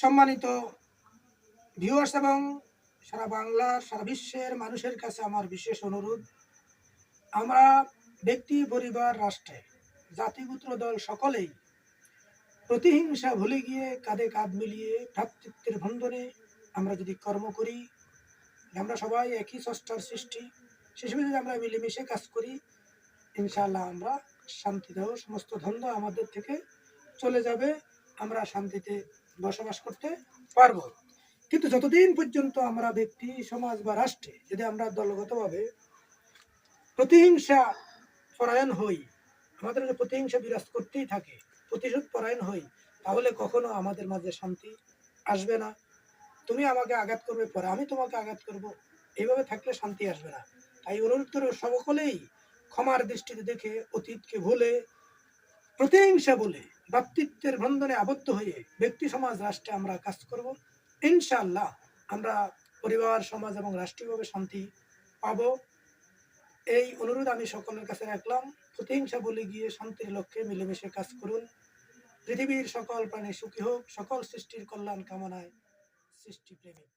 সম্মানিত ভিউয়ার্স এবং সারা বাংলা, সারা বিশ্বের মানুষের কাছে আমার বিশেষ অনুরোধ। আমরা ব্যক্তি, পরিবার, রাষ্ট্রে জাতিগুত্র দল সকলেই প্রতিহিংসা ভুলে গিয়ে কাঁধে কাঁধ মিলিয়ে ভ্রাতৃত্বের বন্ধনে আমরা যদি কর্ম করি, আমরা সবাই একই ষষ্ঠার সৃষ্টি। সেসবে যদি আমরা মিলেমিশে কাজ করি, ইনশাআল্লাহ আমরা শান্তি শান্তিতেও সমস্ত ধন্দ আমাদের থেকে চলে যাবে। আমরা শান্তিতে বসবাস করতে পারব। কিন্তু যতদিন পর্যন্ত আমরা ব্যক্তি, সমাজ বা রাষ্ট্রে যদি আমরা দলগতভাবে প্রতিহিংসা পরায়ণ হই, আমাদের প্রতিহিংসা বিরাজ করতেই থাকে, প্রতিশোধ পরায়ণ হই, তাহলে কখনো আমাদের মাঝে শান্তি আসবে না। তুমি আমাকে আঘাত করবে পরে আমি তোমাকে আঘাত করব। এইভাবে থাকলে শান্তি আসবে না। তাই অনুরোধ করে সকলেই ক্ষমার দৃষ্টিতে দেখে, অতীতকে ভুলে, প্রতিহিংসা বলে ভ্রাতৃত্বের বন্ধনে আবদ্ধ হয়ে ব্যক্তি, সমাজ, রাষ্ট্রে আমরা কাজ করব। ইনশাআল্লাহ আমরা পরিবার, সমাজ এবং রাষ্ট্রীয়ভাবে শান্তি পাব। এই অনুরোধ আমি সকলের কাছে রাখলাম। প্রতিহিংসা বলে গিয়ে শান্তির লক্ষ্যে মিলেমিশে কাজ করুন। পৃথিবীর সকল প্রাণী সুখী হোক, সকল সৃষ্টির কল্যাণ কামনায় সৃষ্টি প্রেমিক